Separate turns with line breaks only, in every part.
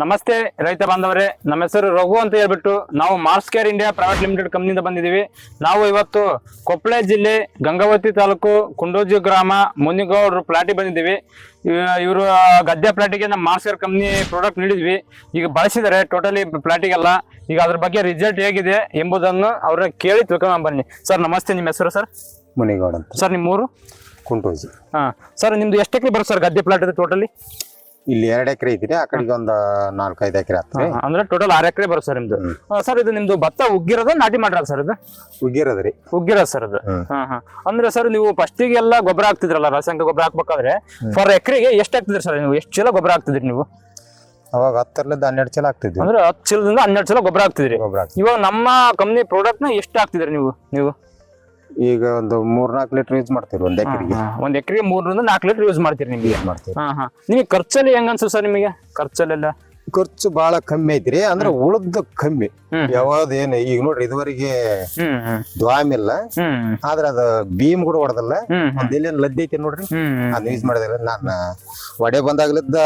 ನಮಸ್ತೆ ರೈತ ಬಾಂಧವರೇ. ನಮ್ಮ ಹೆಸರು ರಘು ಅಂತ ಹೇಳ್ಬಿಟ್ಟು ನಾವು Mars care India private limited ಕಂಪ್ನಿಯಿಂದ ಬಂದಿದ್ದೀವಿ. ನಾವು ಇವತ್ತು ಕೊಪ್ಪಳ ಜಿಲ್ಲೆ ಗಂಗಾವತಿ ತಾಲೂಕು ಕುಂಡೋಜಿ ಗ್ರಾಮ ಮುನಿಗೌಡ್ರು ಪ್ಲಾಟಿಗೆ ಬಂದಿದ್ದೀವಿ. ಇವರು ಗದ್ದೆ ಪ್ಲಾಟಿಗೆ ನಮ್ಮ ಮಾರ್ಸ್ ಕೇರ್ ಕಂಪ್ನಿ ಪ್ರಾಡಕ್ಟ್ ನೀಡಿದ್ವಿ. ಈಗ ಬಳಸಿದ್ದಾರೆ ಟೋಟಲಿ ಪ್ಲಾಟಿಗೆಲ್ಲ. ಈಗ ಅದ್ರ ಬಗ್ಗೆ ರಿಸಲ್ಟ್ ಹೇಗಿದೆ ಎಂಬುದನ್ನು ಅವ್ರನ್ನ ಕೇಳಿ ತಿಳ್ಕೊಂಡು ಬನ್ನಿ. ಸರ್ ನಮಸ್ತೆ. ನಿಮ್ಮ ಹೆಸರು ಸರ್?
ಮುನಿಗೌಡ ಅಂತ.
ಸರ್ ನಿಮ್ಮ ಊರು
ಕುಂಟೋಜಿ.
ಹಾಂ. ಸರ್ ನಿಮ್ದು ಎಷ್ಟು ಎಕರೆ ಬರುತ್ತೆ ಸರ್ ಗದ್ದೆ ಪ್ಲಾಟ್ ಇದೆ ಟೋಟಲಿ
ಇಲ್ಲಿ ಎರಡು ಎಕರೆ ಐತ್ರಿ ಆ ಕಡೆಗೆ ಒಂದು ನಾಲ್ಕೈದು ಎಕರೆ ಆಗ್ತದೆ.
ಅಂದ್ರೆ ಟೋಟಲ್ ಆರ್ ಎಕರೆ ಬರುತ್ತೆ ಸರ್ ನಿಮ್ದು. ಸರ್ ಇದು ನಿಮ್ದು ಭತ್ತ ಉಗ್ಗಿರೋದ ನಾಟಿ ಮಾಡಿರೋದು ಸರ್ ಇದು?
ಉಗ್ಗಿರದ್ರಿ
ಉಗ್ಗಿರೋದು ಸರ್ ಅದು
ಹ್ಮ್.
ಹಾ ಹಾ. ಅಂದ್ರೆ ಸರ್ ನೀವು ಫಸ್ಟಿಗೆ ಎಲ್ಲ ಗೊಬ್ಬರ ಹಾಕ್ತಿದ್ರಲ್ಲ ರಾಸಾಯನಿಕ ಗೊಬ್ಬರ ಹಾಕ್ಬೇಕಾದ್ರೆ ಫರ್ ಎಕರೆಗೆ ಎಷ್ಟು ಹಾಕ್ತಿದ್ರಿ ಸರ್ ನೀವು? ಎಷ್ಟು ಚೀಲ ಗೊಬ್ಬರ ಹಾಕ್ತಿದ್ರಿ ನೀವು?
ಅವಾಗ ಹತ್ತರ್ಲಿಂದ ಹನ್ನೆರಡು ಚೀಲ ಆಗ್ತಿದ್ವಿ
ಅಂದ್ರೆ ಹತ್ತು ಚೀಲದಿಂದ ಹನ್ನೆರಡು ಚೀಲ ಗೊಬ್ಬರ ಹಾಕ್ತಿದ್ರಿ. ಇವಾಗ ನಮ್ಮ ಕಂಪ್ನಿ ಪ್ರಾಡಕ್ಟ್ನ ಎಷ್ಟು ಹಾಕ್ತಿದ್ರಿ ನೀವು ನೀವು?
ಈಗ ಒಂದು ಮೂರ್ನಾಲ್ಕು ಲೀಟರ್ ಯೂಸ್ ಮಾಡ್ತೀವಿ ಒಂದ್ ಎಕರೆಗೆ.
ಒಂದ್ ಎಕರೆಗೆ ಮೂರರಿಂದ ನಾಲ್ಕು ಲೀಟರ್ ಯೂಸ್ ಮಾಡ್ತೀರಿ ನಿಮಗೆ.
ಮಾಡ್ತೀವಿ
ಹಾ ಹಾ. ನಿಮಗೆ ಖರ್ಚಲ್ಲಿ ಹೆಂಗ ಅನ್ಸು ಸರ್ ನಿಮಗೆ? ಖರ್ಚಲ್ಲೆಲ್ಲ?
ಖರ್ಚು ಬಹಳ ಕಮ್ಮಿ ಐತ್ರಿ ಅಂದ್ರೆ ಉಳ್ದ ಕಮ್ಮಿ.
ಯಾವಾಗ
ಯಾವ್ದು ಏನು ಈಗ ನೋಡ್ರಿ ಇದುವರೆಗೆ ದ್ವಾಮ್ ಇಲ್ಲ ಆದ್ರ ಅದ ಭೀಮ್ ಕೂಡ ಹೊಡೆದಲ್ಲ.
ಹ್ಮ್ ಹ್ಮ್.
ಒಂದ್ ಎಲ್ಲೇನ್ ಲದ್ದಿ ಐತಿ ನೋಡ್ರಿ. ಅದ್ ಯೂಸ್ ಮಾಡಿದ್ರೆ ನಾನ್ ಒಡೆ ಬಂದಾಗ್ಲಿದ್ದ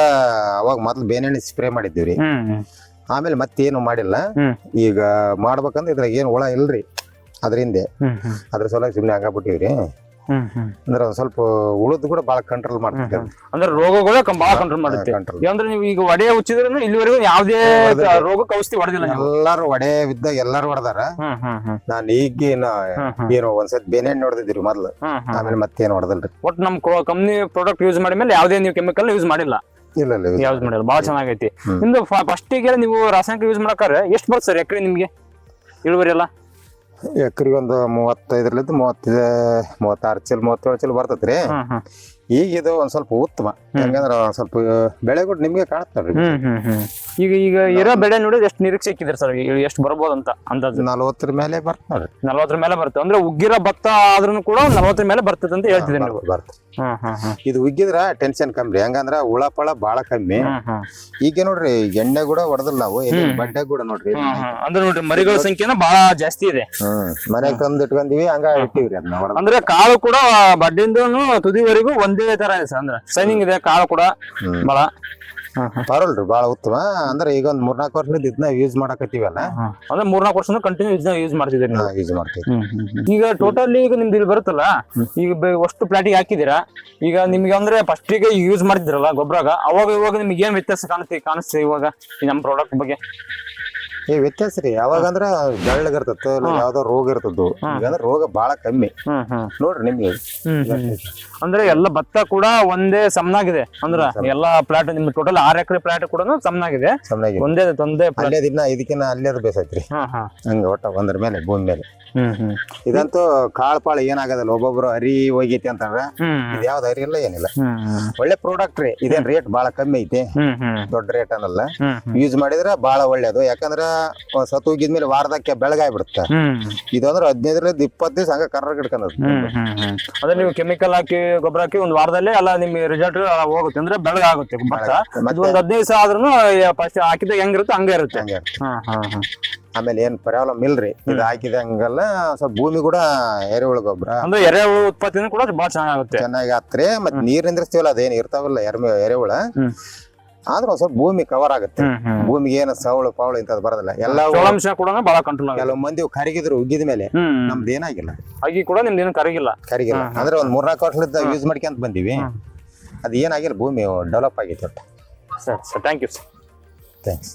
ಅವಾಗ ಮೊದ್ಲು ಬೇನೆಣ್ಣೆ ಸ್ಪ್ರೇ ಮಾಡಿದ್ದೀವ್ರಿ. ಆಮೇಲೆ ಮತ್ತೇನು ಮಾಡಿಲ್ಲ. ಈಗ ಮಾಡ್ಬೇಕಂದ್ರೆ ಇದ್ರಾಗ ಏನ್ ಹುಳ ಇಲ್ರಿ. ಅದ್ರಿಂದ
ಹಿಂದೆ.
ಅದ್ರ ಸಲುವಾಗಿ ಸುಮ್ಮನೆ ಹಂಗಾಗ್ಬಿಟ್ಟಿವ್ರಿ ಅಂದ್ರೆ ಸ್ವಲ್ಪ ಉಳಿದ್ ಕೂಡ ಬಹಳ ಕಂಟ್ರೋಲ್ ಮಾಡ್ತೀವಿ
ಅಂದ್ರೆ ರೋಗಗಳು ಬಹಳ ಕಂಟ್ರೋಲ್ ಮಾಡುತ್ತೆ ಅಂದ್ರೆ ನೀವು ಈಗ ಒಡೆ ಉಚ್ಚಿದ್ರೆ ಇಲ್ಲಿವರೆಗೂ ಯಾವುದೇ ರೋಗಕ್ಕೆ ಔಷಧಿ ಹೊಡೆದಿಲ್ಲ
ಎಲ್ಲಾರು ಒಡೆ ಬಿದ್ದಾಗ ಎಲ್ಲಾರು ಹೊಡೆದಾರ. ನಾನ್
ಈಗ
ಏನು ಒಂದ್ಸತಿ ಬೇನೆಣ್ಣೆ ಹೊಡೆದಿದ್ರಿ ಮೊದ್ಲು. ಆಮೇಲೆ ಮತ್ತೇನು ಹೊಡೆದಲ್ರಿ.
ಒಟ್ಟು ನಮ್ ಕಂಪ್ನಿ ಪ್ರಾಡಕ್ಟ್ ಯೂಸ್ ಮಾಡಿದ ಮೇಲೆ ಯಾವುದೇ ನೀವು ಕೆಮಿಕಲ್ ಯೂಸ್ ಮಾಡಿಲ್ಲ.
ಇಲ್ಲ ಇಲ್ಲ.
ಯೂಸ್ ಮಾಡಿಲ್ಲ. ಬಹಳ ಚೆನ್ನಾಗೈತಿ. ನಿಮ್ದು ಫಸ್ಟ್ ಫಸ್ಟಿಗೆ ನೀವು ರಾಸಾಯನಿಕ ಯೂಸ್ ಮಾಡಕ್ಕಾರ ಎಷ್ಟು ಬರುತ್ತೆ ಸರ್ ಎಕರೆ ನಿಮಗೆ? ಇಳುವರಿ ಎಲ್ಲ?
ಎಕರೆಗೆ ಒಂದು ಮೂವತ್ತೈದರಲ್ಲಿದ್ದು ಮೂವತ್ತೈದು ಮೂವತ್ತಾರು ಚೀಲ ಮೂವತ್ತೇಳು ಚೀಲ
ಬರ್ತೈತಿ ರೀ
ಈಗ ಇದು ಒಂದ್ ಸ್ವಲ್ಪ ಉತ್ತಮ. ಹೆಂಗಂದ್ರ ಒಂದ್ ಸ್ವಲ್ಪ ಬೆಳೆ ಕೂಡ ನಿಮ್ಗೆ ನೋಡ್ರಿ
ಹ್ಮ್ ಹ್ಮ್. ಈಗ ಈಗ ಇರೋ ಬೆಳೆ ನೋಡಿದ್ರೆ ಎಷ್ಟು ನಿರೀಕ್ಷೆ ಇಕ್ಕಿದ್ರೆ ಸರ್? ಎಷ್ಟು ಬರ್ಬೋದು ಅಂತ ಅಂದಾಜು?
ನಲವತ್ತರ ಮೇಲೆ ಬರ್ತಾರೆ
ನಲವತ್ತರ ಮೇಲೆ ಬರ್ತದೆ. ಅಂದ್ರೆ ಉಗ್ಗಿರೋ ಭತ್ತ ಆದ್ರೂ ಕೂಡ ನಲ್ವತ್ತರ ಮೇಲೆ ಬರ್ತದೆ ಅಂತ ಹೇಳ್ತಿದ್ದೀನಿ ನೀವು.
ಬರ್ತ
ಹ್ಮ್ ಹ್ಮ್ ಹ್ಮ್
ಇದು ಉಗ್ಗಿದ್ರ ಟೆನ್ಷನ್ ಕಮ್ಮಿ. ರೀ ಹೆಂಗಂದ್ರ ಹುಳ ಪಳ ಬಾಳ ಕಮ್ಮಿ. ಈಗ ನೋಡ್ರಿ ಎಣ್ಣೆ ಕೂಡ ಹೊಡೆದಿಲ್ಲ ನಾವು. ಬಡ್ಡೆ ಕೂಡ ನೋಡ್ರಿ.
ಅಂದ್ರೆ ನೋಡ್ರಿ ಮರಿಗಳ ಸಂಖ್ಯೆನ ಬಹಳ ಜಾಸ್ತಿ ಇದೆ.
ಹ್ಮ್. ಮನೆ ತಂದ್ ಇಟ್ಕೊಂದಿವಿ ಹಂಗ ಇಟ್ಟಿವ್ರಿ ಅದನ್ನ
ಅಂದ್ರೆ ಕಾಳು ಕೂಡ ಬಡ್ಡಿಂದನು ತುದಿವರೆಗೂ ಒಂದೇ ತರ ಇದೆ ಸರ್. ಅಂದ್ರೆ ಸೈನಿಂಗ್ ಇದೆ ಕಾಳು ಕೂಡ. ಬಹಳ
ಪರವಲ್ರಿ ಬಾಳ ಉತ್ತಮ. ಅಂದ್ರೆ ಈಗ ಒಂದ್ ಮೂರ್ನಾಲ್ಕು ವರ್ಷದಿಂದ ಇದನ್ನ ಯೂಸ್ ಮಾಡಕತ್ತೀವಲ್ಲ?
ಅಂದ್ರೆ ಮೂರ್ನಾಲ್ಕು ವರ್ಷ ಕಂಟಿನ್ಯೂ ಯೂಸ್ ಮಾಡ್ತಿದ್ದೀರಿ ನೀವು?
ಯೂಸ್ ಮಾಡ್ತೀವಿ.
ಈಗ ಟೋಟಲ್ ಈಗ ನಿಮ್ದು ಇಲ್ಲಿ ಬರುತ್ತಲ್ಲ ಈಗ ಅಷ್ಟು ಪ್ಲಾಟಿಗೆ ಹಾಕಿದ್ದೀರಾ ಈಗ ನಿಮ್ಗೆ ಅಂದ್ರೆ ಫಸ್ಟಿಗೆ ಯೂಸ್ ಮಾಡ್ತಿದ್ರಲ್ಲ ಗೊಬ್ಬರಾಗ ಅವಾಗ ಇವಾಗ ನಿಮ್ಗೆ ಏನ್ ವ್ಯತ್ಯಾಸ ಕಾಣುತ್ತೆ ಕಾಣಿಸ್ತೀವಿ ಇವಾಗ ಈ ನಮ್ಮ ಪ್ರಾಡಕ್ಟ್ ಬಗ್ಗೆ?
ಏ ವ್ಯತ್ಯಾಸ ರೀ. ಯಾವಾಗ ಅಂದ್ರ ಬೆಳ್ಳಗ್ ಇರ್ತದ ಯಾವ್ದೋ ರೋಗ ಇರ್ತದ್ದು ಈಗಂದ್ರೆ ರೋಗ ಬಾಳ ಕಮ್ಮಿ. ನೋಡ್ರಿ ನಿಮ್ಗೆ.
ಅಂದ್ರೆ ಎಲ್ಲ ಭತ್ತ ಕೂಡ ಒಂದೇ ಸಮನಾಗಿದೆ. ಅಂದ್ರ ಎಲ್ಲಾ ಪ್ಲಾಟ್ ನಿಮ್ ಟೋಟಲ್ ಆರ್ ಎಕರೆ ಪ್ಲಾಟ್ ಕೂಡ ಸಮನಾಗಿದೆ. ಒಂದೇ ತೊಂದೇ
ಅಲ್ಲೇ ದಿನ ಇದಕ್ಕಿನ್ನ ಅಲ್ಲೇ ಬೇಸೈತ್ರಿ ಹಂಗ ಒಟ್ಟ ಒಂದ್ರ ಮೇಲೆ ಭೂಮಿ ಮೇಲೆ. ಇದಂತೂ ಕಾಳ್ ಪಾಳ ಏನಾಗದಲ್ಲ ಒಬ್ಬೊಬ್ರು ಹರಿ ಹೋಗೈತಿ
ಅಂತಂದ್ರ
ಇದು ಯಾವ್ದು ಹರಿ ಇಲ್ಲ ಏನಿಲ್ಲ. ಒಳ್ಳೆ ಪ್ರಾಡಕ್ಟ್ ರೀ. ಇದೇನ್ ರೇಟ್ ಬಾಳ ಕಮ್ಮಿ ಐತಿ. ದೊಡ್ಡ ರೇಟ್ ಅನ್ನಲ್ಲ. ಯೂಸ್ ಮಾಡಿದ್ರೆ ಬಾಳ ಒಳ್ಳೇದು. ಯಾಕಂದ್ರ ಸತ್ ಹೋಗಿದ್ಮೇಲೆ ವಾರದಕ್ಕೆ ಬೆಳಗಾಯಿ
ಬಿಡುತ್ತೆ.
ಇದು ಅಂದ್ರೆ ಹದಿನೈದರಿಂದ ಇಪ್ಪತ್ತು ದಿವಸ ಹಂಗ ಕರ್ರ
ಹ್ಮ್ ಅಂದ್ರೆ ನೀವು ಕೆಮಿಕಲ್ ಹಾಕಿ ಗೊಬ್ಬರ ಹಾಕಿ ಒಂದ್ ವಾರದಲ್ಲಿ ಎಲ್ಲ ನಿಮ್ ರಿಸಲ್ಟ್ ಹೋಗುತ್ತೆ. ಅಂದ್ರೆ ಭತ್ತ ಇದು ಒಂದ್ ಹದಿನೈದು ದಿವಸ ಆದ್ರೂ ಫಸ್ಟ್ ಹಾಕಿದಾಗ ಹೆಂಗಿರುತ್ತೆ? ಹಂಗೆ ಇರುತ್ತೆ.
ಹಂಗ
ಹಾ ಹಾ ಹಾ.
ಆಮೇಲೆ ಏನ್ ಪ್ರಾಬ್ಲಮ್ ಇಲ್ರಿ? ಇದು ಹಾಕಿದ ಹಂಗಲ್ಲ ಸ್ವಲ್ಪ ಭೂಮಿ ಕೂಡ ಎರೆಹುಳು ಗೊಬ್ಬರ.
ಅಂದ್ರೆ ಎರೆಹುಳು ಉತ್ಪತ್ತಿನೂ ಕೂಡ ಬಹಳ ಚೆನ್ನಾಗುತ್ತೆ.
ಚೆನ್ನಾಗಿ ಆತ್ರಿ ಮತ್ತೆ ನೀರ್ ನಿಂದ್ರಿಸ್ತೀವಲ್ಲ ಅದೇನ್ ಇರ್ತಾವಲ್ಲ ಎರ್ಮೆ ಎರೆಹುಳ. ಆದ್ರ ಒಂದ್ ಸ್ವಲ್ಪ ಭೂಮಿ ಕವರ್ ಆಗುತ್ತೆ. ಭೂಮಿಗೆ ಏನ ಸವಳು ಪವಳು ಇಂಥದ್ದು ಬರೋದಿಲ್ಲ. ಎಲ್ಲ
ಜೋಳಾಂಶ ಕೂಡ ಬಹಳ ಕಂಟ್ರೋಲ್
ಕೆಲವು ಮಂದಿ ಕರಿಗಿದ್ರು ಉಗ್ಗಿದ ಮೇಲೆ ನಮ್ದು ಏನಾಗಿಲ್ಲ.
ಅಗಿ ಕೂಡ ನಿಮ್ದು ಏನು ಕರಗಿಲ್ಲ.
ಕರಿಗಿಲ್ಲ. ಅಂದ್ರೆ ಒಂದ್ ಮೂರ್ನಾಲ್ಕು ವರ್ಷದಿಂದ ಯೂಸ್ ಮಾಡ್ಕೊಂತ ಬಂದಿವಿ. ಅದು ಏನಾಗಿಲ್ಲ ಭೂಮಿ ಡೆವಲಪ್ ಆಗಿತ್ತು ಒಟ್ಟು.
Sir sir. Thank you sir
thanks